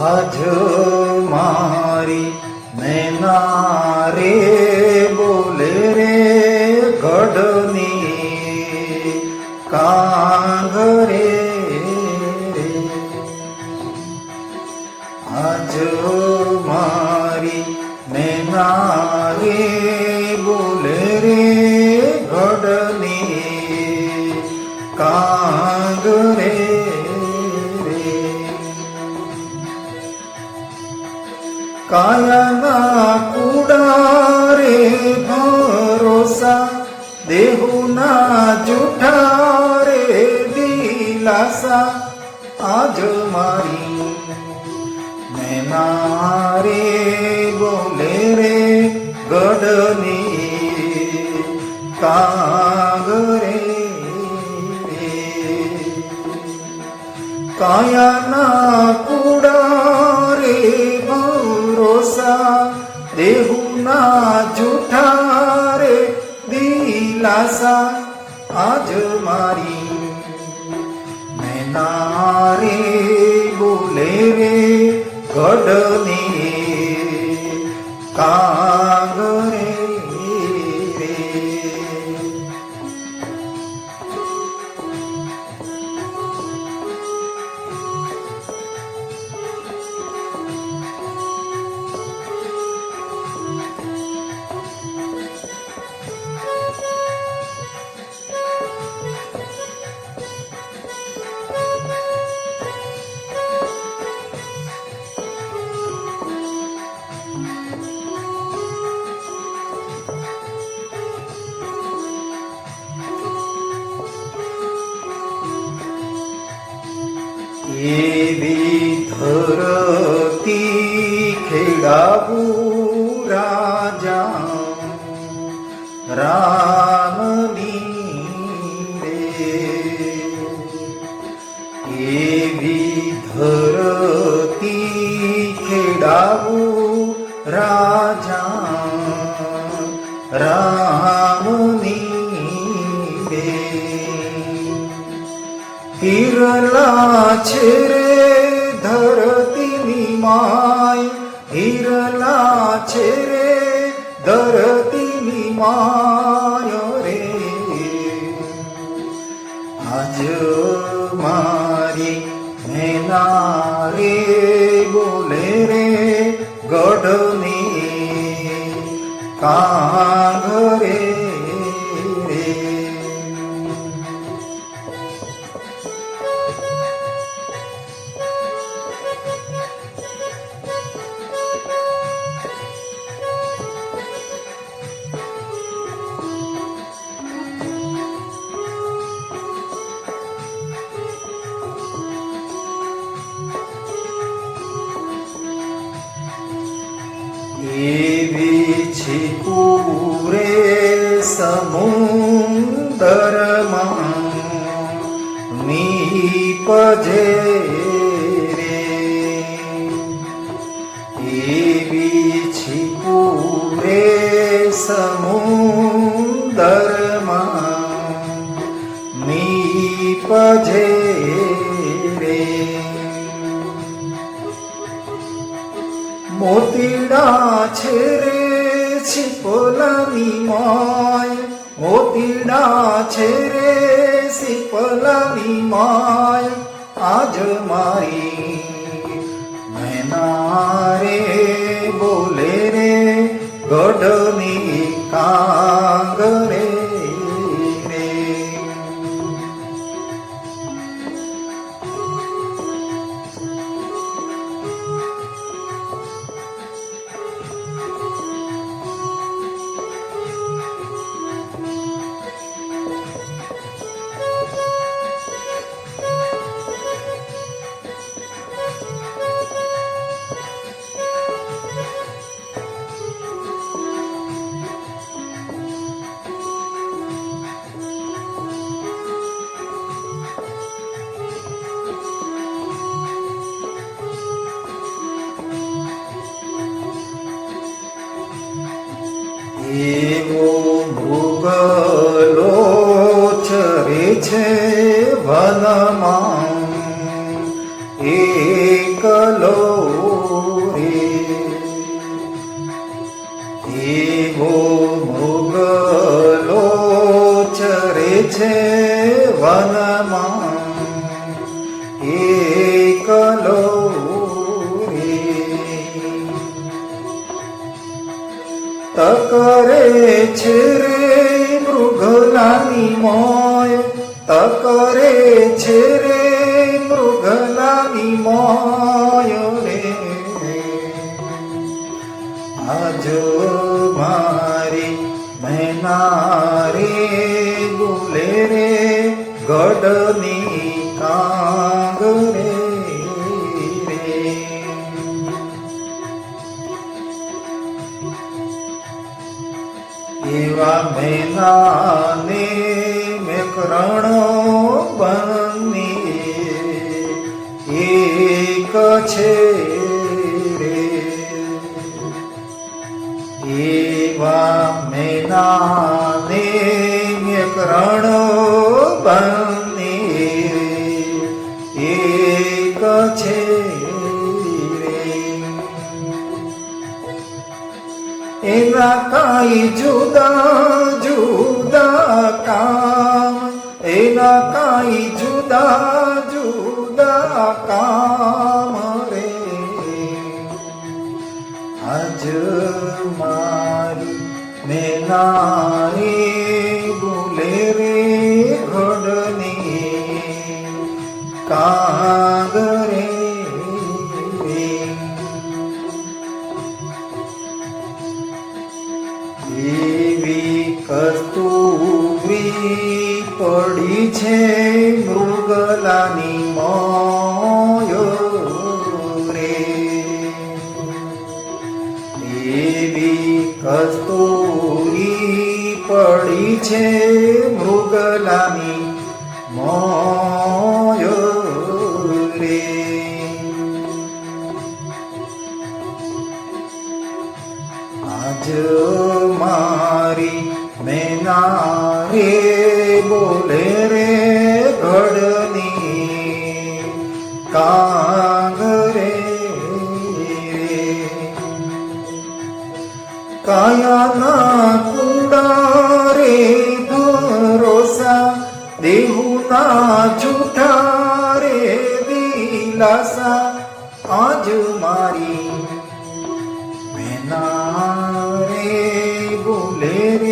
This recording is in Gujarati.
આજ મારી નૈના રે બોલે રે ગઢની કાંગરે આજ મારી નૈના રે બોલે રે ગઢની કાંગરે કાયાના કુડારે ભરોસા દેહુના જૂઠા રે દિલાસા આજ મારી નૈના રે બોલે રે ગઢની કાગરે કાયાના કુડા રે ભરોસા દેહુના જૂઠા રે દિલાસા આજ મારી નૈના રે બોલે રે ગઢની এদি ধরতি খেড়াবু রাজা রাম রে এদি ধরতি খেড়াবু রাজা હિરલા છે રે ધરતીની માય. હિરલા છે રે ધરતીની માય રે. આજ મારી મેના રે બોલે રે ગઢની કાંગરે એવી છીકુરે સમુદરમાં નીપજે મોતીડા છે રે છીપલાની માય મોતીડા છે રે છીપલાની માય આજ મારી મેના રે બોલે એવો ભૂગલો ચરે છે વનમાં. એકલો તકરે છે રે મૃગલાની મોય. તકરે છે રે મૃગલાની મોય રે. આજો મારી મેનારે બોલે રે ગઢની એવા મેનાને મેકરણો બની એક છે રે. એવા મેનાને এলাকায় জুদা জুদা কাম এলাকায় জুদা জুদা কাম রে। আজ মারি মেনারি એવી કસ્તુરી પડી છે મૃગલાની મોયો રે એવી કસ્તુરી પડી છે મૃગલાની મોયો રે મારી મેના રે બોલે રે ઘડની કાંગ રે કાયાના કુડા રે ભરોસા દેહુના જૂઠા રે દિલાસા આજ મારી મેનારે બોલે રે